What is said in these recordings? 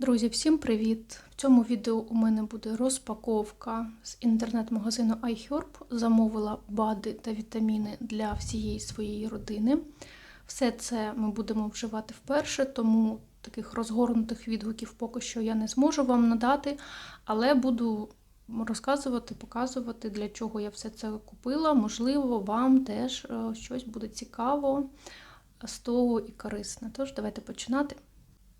Друзі, всім привіт! В цьому відео у мене буде розпаковка з інтернет-магазину iHerb. Замовила БАДи та вітаміни для всієї своєї родини. Все це ми будемо вживати вперше, тому таких розгорнутих відгуків поки що я не зможу вам надати, але буду розказувати, показувати, для чого я все це купила. Можливо, вам теж е, щось буде цікаво з того і корисне. Тож, давайте починати.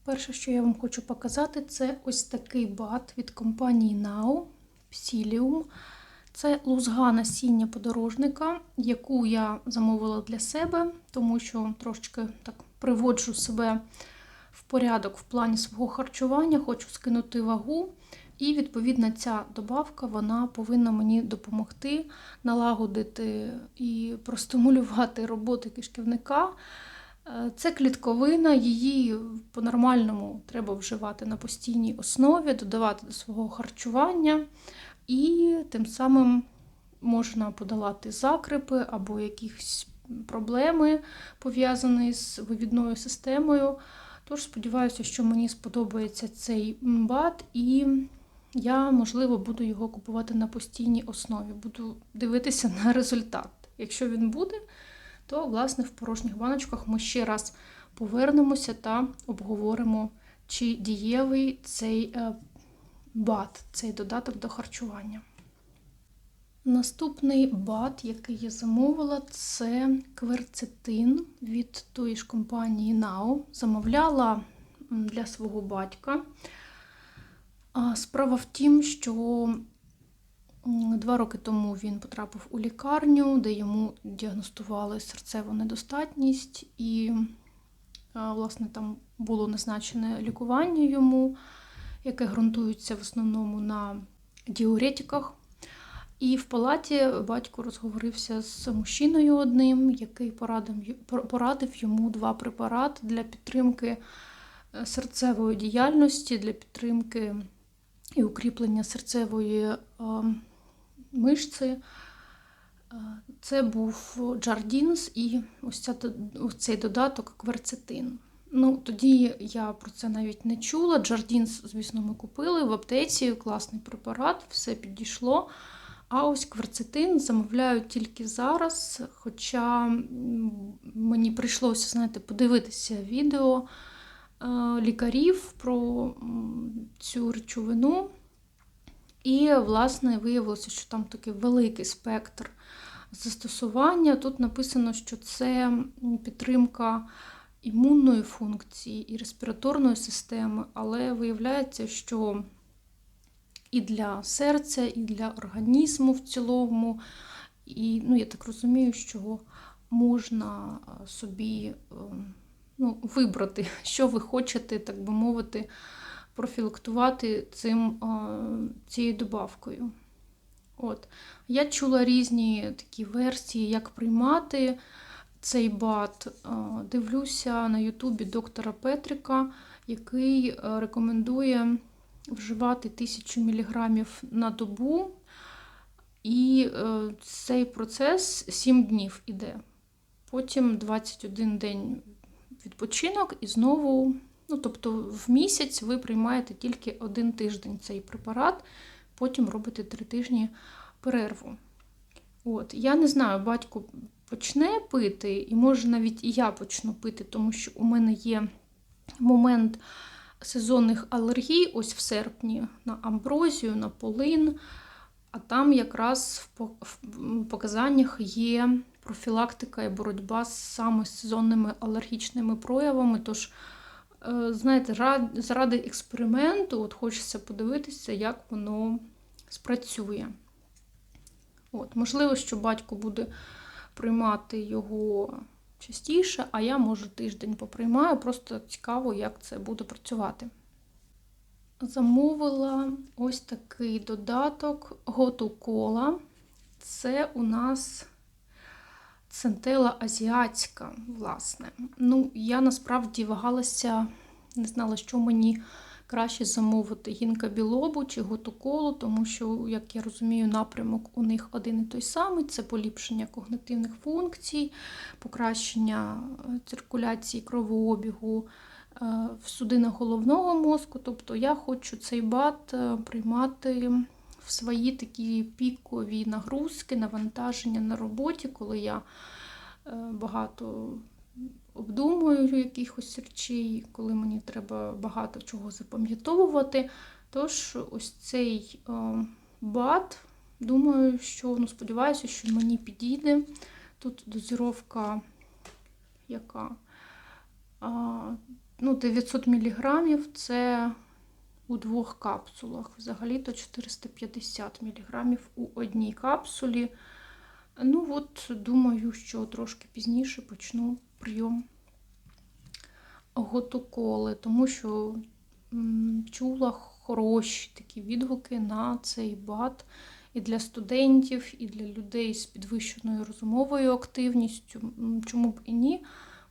Перше, що я вам хочу показати, це ось такий бат від компанії Now Psyllium. Це лузга насіння подорожника, яку я замовила для себе, тому що трошечки так приводжу себе в порядок в плані свого харчування, хочу скинути вагу. І, відповідно, ця добавка вона повинна мені допомогти налагодити і простимулювати роботу кишківника. Це клітковина, її по-нормальному треба вживати на постійній основі, додавати до свого харчування, і тим самим можна подолати закрипи або якісь проблеми, пов'язані з вивідною системою. Тож сподіваюся, що мені сподобається цей бат, і я, можливо, буду його купувати на постійній основі. Буду дивитися на результат. Якщо він буде, то, власне, в порожніх баночках ми ще раз повернемося та обговоримо, чи дієвий цей е, бат, цей додаток до харчування. Наступний бат, який я замовила, це кверцетин від тої ж компанії Now. Замовляла для свого батька. Справа в тім, що Два роки тому він потрапив у лікарню, де йому діагностували серцеву недостатність, і, власне, там було назначене лікування йому, яке ґрунтується в основному на діуретиках. І в палаті батько розговорився з мужчиною одним, який порадив порадив йому два препарати для підтримки е, серцевої діяльності, для підтримки і укріплення серцевої мишці. Е, це був Джардінс і ось, ця, ось цей додаток кверцетин. Ну, Тоді я про це навіть не чула. Джардінс, звісно, ми купили в аптеці, класний препарат, все підійшло. А ось кверцетин замовляють тільки зараз. Хоча мені прийшлося, знаєте, подивитися відео е, лікарів про цю речовину. І, власне, виявилося, що там такий великий спектр застосування. Тут написано, що це підтримка імунної функції і респіраторної системи, але виявляється, що і для серця, і для організму в цілому, і, ну, я так розумію, що можна собі ну, вибрати, що ви хочете, так би мовити профілактувати цим, цією добавкою. От. Я чула різні такі версії, як приймати цей бат. Дивлюся на Ютубі доктора Петрика, який рекомендує вживати 1000 мг на добу, і е, цей процес 7 днів іде. Потім 21 день відпочинок і знову Ну, Тобто в місяць ви приймаєте тільки один тиждень цей препарат, потім робите три тижні перерву. От. Я не знаю, батько почне пити, і може навіть і я почну пити, тому що у мене є момент сезонних алергій, ось в серпні, на амброзію, на полин. А там якраз в показаннях є профілактика і боротьба саме з сезонними алергічними проявами. Тож Е, знаєте, заради експерименту от хочеться подивитися, як воно спрацює. От, Можливо, що батько буде приймати його частіше, а я, може, тиждень поприймаю, просто цікаво, як це буде працювати. Замовила ось такий додаток Готу Кола. Це у нас Центела азіатська, власне. Ну, я насправді вагалася, не знала, що мені краще замовити гінка білобу чи готоколу, тому що, як я розумію, напрямок у них один і той самий: це поліпшення когнитивних функцій, покращення е, циркуляції кровообігу, в судинах головного мозку. Тобто я хочу цей бат е, приймати в свої такі пікові нагрузки, навантаження на роботі, коли я е, багато обдумую якихось речей, коли мені треба багато чого запам'ятовувати. Тож, ось цей е, бат, думаю, що ну, сподіваюся, що мені підійде. Тут дозіровка яка ну, 900 мг це у двох капсулах. Взагалі-то 450 мг у одній капсулі. Ну, от, думаю, що трошки пізніше почну прийом готоколи, тому що чула хороші такі відгуки на цей бат і для студентів, і для людей з підвищеною розумовою активністю. Чому б і ні,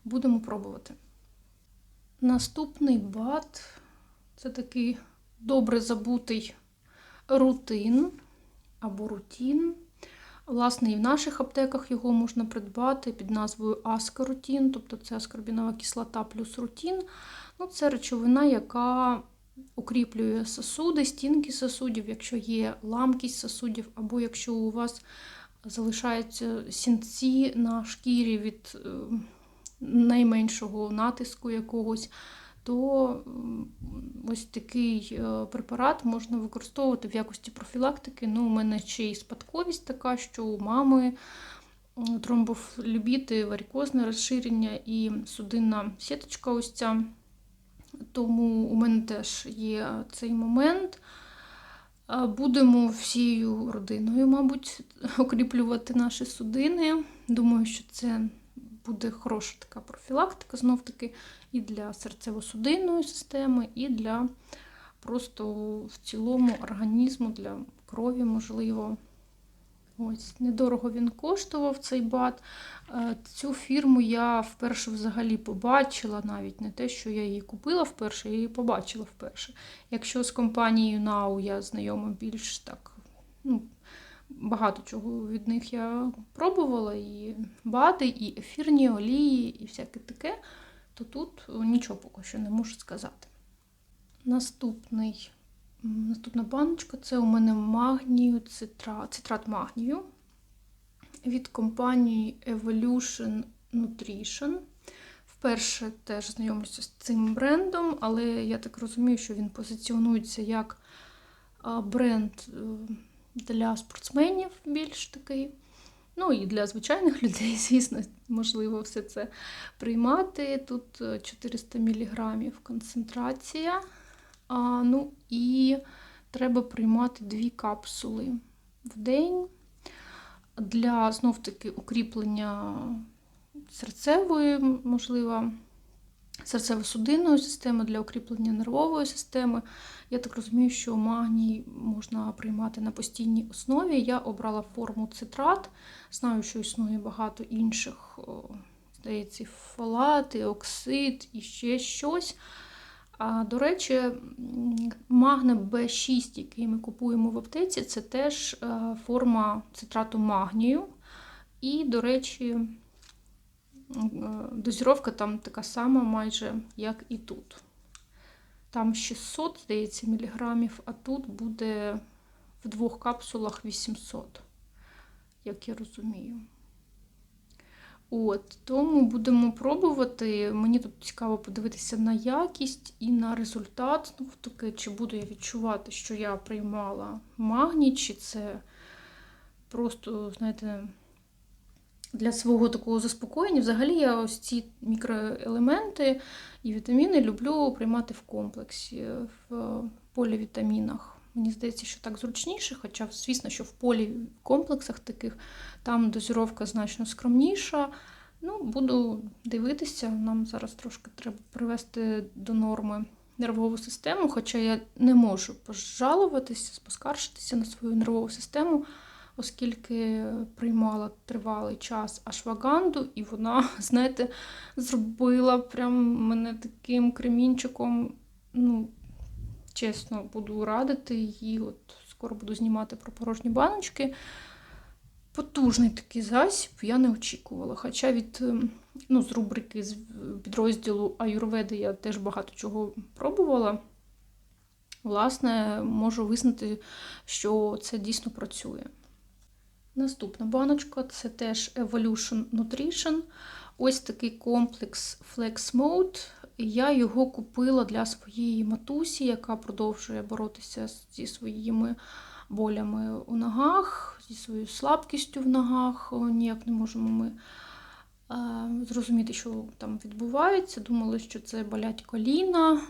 будемо пробувати. Наступний бат це такий добре забутий рутин або рутін. Власне, і в наших аптеках його можна придбати під назвою аскорутін, тобто це аскорбінова кислота плюс рутін. Ну, Це речовина, яка укріплює сосуди, стінки сосудів, якщо є ламкість сосудів, або якщо у вас залишаються сінці на шкірі від е, найменшого натиску якогось, то ось такий е, препарат можна використовувати в якості профілактики. Ну, У мене ще й спадковість така, що у мами тромбофлебіти, варикозне розширення і судинна сіточка ось ця. Тому у мене теж є цей момент. Будемо всією родиною, мабуть, окріплювати наші судини. Думаю, що це буде хороша така профілактика, знов-таки, і для серцево-судинної системи, і для просто в цілому організму, для крові, можливо. Ось, Недорого він коштував цей бат. Е, цю фірму я вперше взагалі побачила, навіть не те, що я її купила вперше, я її побачила вперше. Якщо з компанією Now я знайома більш так, ну, багато чого від них я пробувала, і бади, і ефірні олії, і всяке таке, то тут нічого поки що не можу сказати. Наступний Наступна баночка це у мене магнію, цитрат, цитрат магнію від компанії Evolution Nutrition. Вперше теж знайомлюся з цим брендом, але я так розумію, що він позиціонується як бренд е, для спортсменів більш такий. Ну і для звичайних людей, звісно, можливо все це приймати. Тут 400 мг концентрація. А, Ну і треба приймати дві капсули в день для знов-таки укріплення серцевої, можливо, серцево-судинної системи, для укріплення нервової системи. Я так розумію, що магній можна приймати на постійній основі. Я обрала форму цитрат. Знаю, що існує багато інших, здається, фолат, оксид і ще щось. А, До речі, магне Б6, який ми купуємо в аптеці, це теж е, форма цитрату магнію. І, до речі, дозіровка там така сама, майже, як і тут. Там 600, здається, міліграмів, а тут буде в двох капсулах 800, як я розумію. От, Тому будемо пробувати. Мені тут цікаво подивитися на якість і на результат. Ну, таки, Чи буду я відчувати, що я приймала магній, чи це просто, знаєте, для свого такого заспокоєння. Взагалі я ось ці мікроелементи і вітаміни люблю приймати в комплексі, в полівітамінах. Мені здається, що так зручніше, хоча, звісно, що в полі комплексах таких там дозіровка значно скромніша. Ну, Буду дивитися, нам зараз трошки треба привести до норми нервову систему, хоча я не можу пожалуватися, поскаржитися на свою нервову систему, оскільки приймала тривалий час ашваганду, і вона, знаєте, зробила прям мене таким кремінчиком. ну, Чесно, буду радити її. От Скоро буду знімати про порожні баночки. потужний такий засіб, я не очікувала. Хоча від ем, ну, з рубрики з підрозділу Аюрведи я теж багато чого пробувала. Власне, можу визнати, що це дійсно працює. Наступна баночка це теж Evolution Nutrition. Ось такий комплекс Flex Mode. Я його купила для своєї матусі, яка продовжує боротися зі своїми болями у ногах, зі своєю слабкістю в ногах. Ніяк не можемо ми е, зрозуміти, що там відбувається. Думали, що це болять коліна.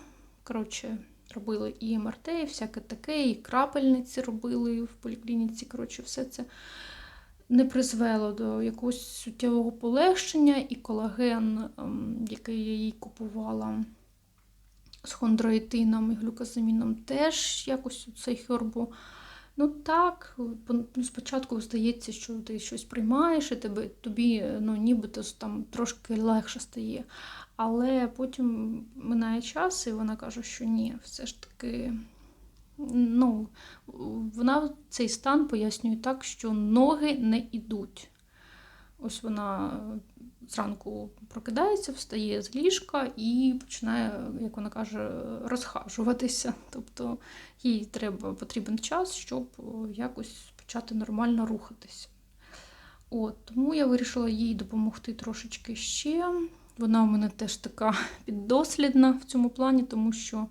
Коротше, робили і МРТ, і всяке таке, і крапельниці робили в поліклініці. Коротше, все це не призвело до якогось суттєвого полегшення, і колаген, ем, який я їй купувала з хондроїтином і глюкозаміном, теж якось цей хербу. Ну так, ну, спочатку здається, що ти щось приймаєш, і тебе, тобі ну, нібито там трошки легше стає. Але потім минає час, і вона каже, що ні, все ж таки ну, вона цей стан пояснює так, що ноги не йдуть. Ось вона зранку прокидається, встає з ліжка і починає, як вона каже, розхажуватися. Тобто їй треба потрібен час, щоб якось почати нормально рухатися. От, Тому я вирішила їй допомогти трошечки ще. Вона у мене теж така піддослідна в цьому плані, тому що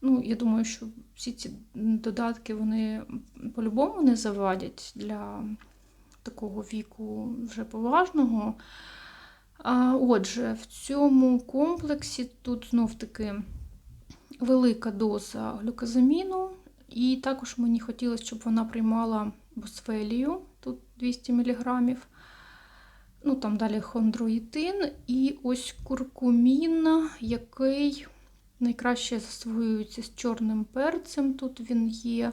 Ну, я думаю, що всі ці додатки вони по-любому не завадять для такого віку вже поважного. А Отже, в цьому комплексі тут знов-таки велика доза глюкозаміну, і також мені хотілося, щоб вона приймала босфелію, тут 200 мг. Ну, там далі хондроїтин і ось куркумін, який Найкраще засвоюється з чорним перцем. Тут він є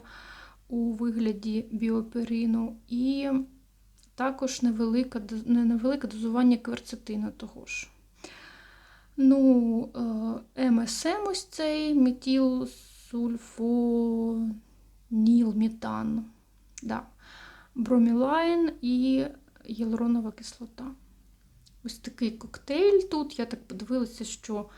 у вигляді біоперину, і також невелике, невелике дозування кверцетину того ж. Ну, е, МСМ ось цей метілсульфонілметан. Да. Бромілайн і гіалуронова кислота. Ось такий коктейль тут. Я так подивилася, що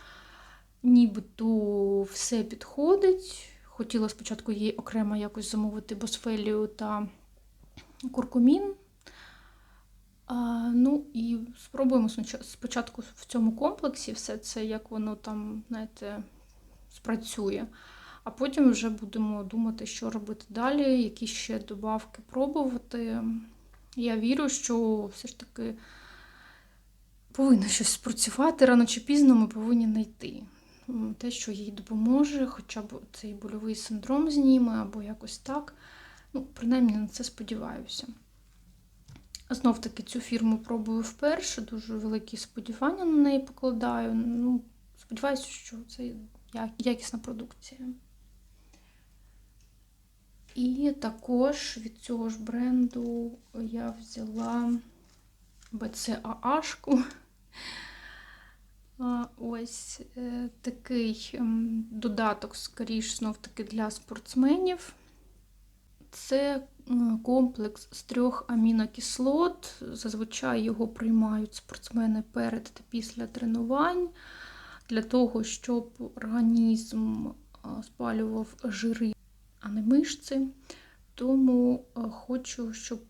нібито все підходить. Хотіла спочатку їй окремо якось замовити босфелію та куркумін. А, Ну і спробуємо спочатку в цьому комплексі все це, як воно там, знаєте, спрацює. А потім вже будемо думати, що робити далі, які ще добавки пробувати. Я вірю, що все ж таки повинно щось спрацювати. Рано чи пізно ми повинні знайти те, що їй допоможе, хоча б цей больовий синдром зніме, або якось так. Ну, Принаймні на це сподіваюся. Знов таки цю фірму пробую вперше, дуже великі сподівання на неї покладаю. Ну, Сподіваюся, що це якісна продукція. І також від цього ж бренду я взяла BCAA-шку. Ось е, такий ем, додаток, скоріш, знов-таки для спортсменів. Це комплекс з трьох амінокислот. Зазвичай його приймають спортсмени перед та після тренувань, для того, щоб організм спалював жири, а не мишці. Тому хочу, щоб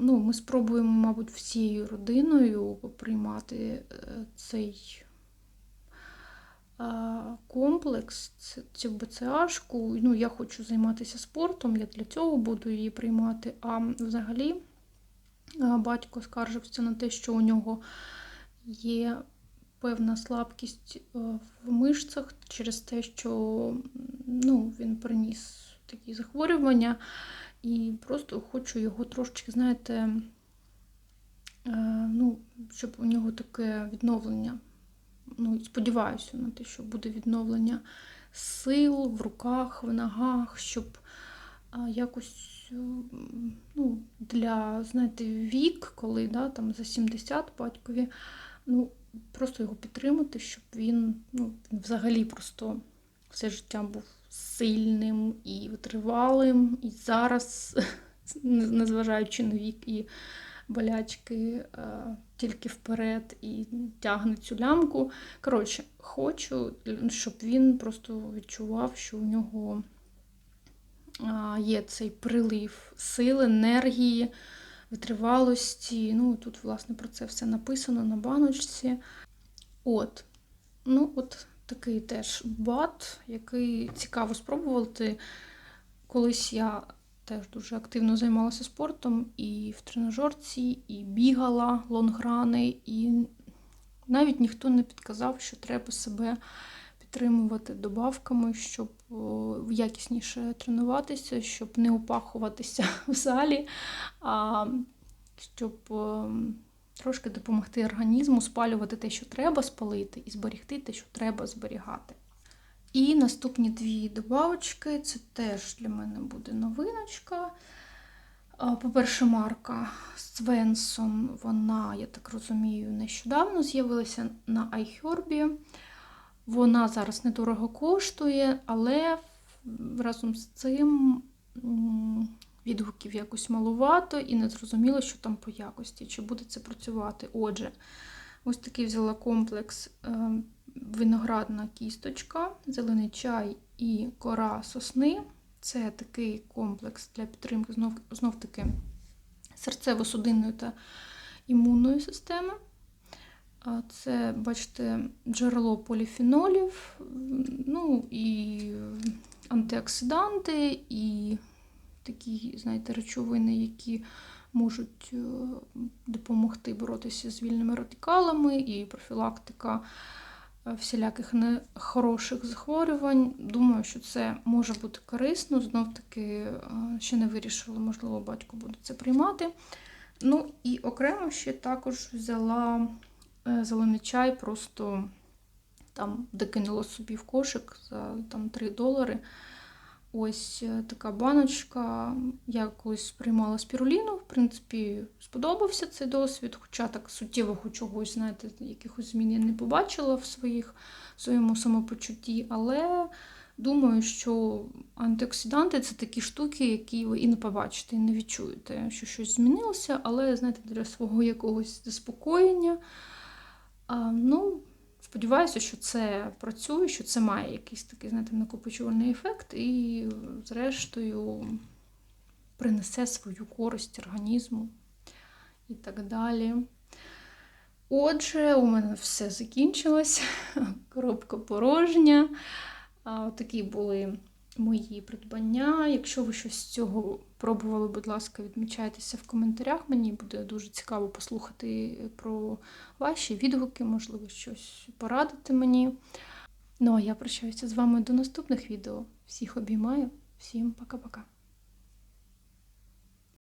ну, ми спробуємо, мабуть, всією родиною приймати е, цей комплекс, цю БЦАшку. Ну, я хочу займатися спортом, я для цього буду її приймати. А взагалі батько скаржився на те, що у нього є певна слабкість е, в мишцях через те, що ну, він приніс такі захворювання. І просто хочу його трошечки, знаєте, е, ну, щоб у нього таке відновлення ну, сподіваюся на те, що буде відновлення сил в руках, в ногах, щоб якось ну, для, знаєте, вік, коли да, там за 70 батькові, ну, просто його підтримати, щоб він ну, взагалі просто все життя був сильним і витривалим. І зараз незважаючи на вік і болячки, е, тільки вперед і тягне цю лямку. Коротше, хочу, щоб він просто відчував, що у нього є цей прилив сили, енергії, витривалості. Ну, тут, власне, про це все написано на баночці. От. Ну, от такий теж бат, який цікаво спробувати. Колись я теж дуже активно займалася спортом і в тренажерці, і бігала лонграни, і навіть ніхто не підказав, що треба себе підтримувати добавками, щоб якісніше тренуватися, щоб не опахуватися в залі, а щоб трошки допомогти організму спалювати те, що треба спалити, і зберігти те, що треба зберігати. І наступні дві добавочки це теж для мене буде новиночка. По-перше, марка Свенсон, вона, я так розумію, нещодавно з'явилася на iHerb. Вона зараз недорого коштує, але разом з цим відгуків якось малувато і не зрозуміло, що там по якості, чи буде це працювати. Отже, ось такий взяла комплекс е, виноградна кісточка, зелений чай і кора сосни. Це такий комплекс для підтримки знов, знов таки серцево-судинної та імунної системи. Це, бачите, джерело поліфенолів, ну і антиоксиданти, і такі, знаєте, речовини, які можуть е, допомогти боротися з вільними радикалами, і профілактика всіляких нехороших захворювань. Думаю, що це може бути корисно. Знов таки е, ще не вирішила, можливо, батько буде це приймати. Ну і окремо ще також взяла е, зелений чай, просто там докинула собі в кошик за там, 3 долари. Ось е, така баночка. Я колись приймала спіруліну. В принципі, сподобався цей досвід, хоча так суттєвого чогось, знаєте, якихось змін я не побачила в своїх, в своєму самопочутті. Але думаю, що антиоксиданти це такі штуки, які ви і не побачите, і не відчуєте, що щось змінилося, але знаєте, для свого якогось заспокоєння. А, ну, Сподіваюся, що це працює, що це має якийсь такий, знаєте, накопичувальний ефект, і, зрештою, принесе свою користь організму і так далі. Отже, у мене все закінчилось. Коробка порожня. Такі були мої придбання. Якщо ви щось з цього пробували, будь ласка, відмічайтеся в коментарях. Мені буде дуже цікаво послухати про ваші відгуки, можливо, щось порадити мені. Ну а я прощаюся з вами до наступних відео. Всіх обіймаю, всім пока-пока.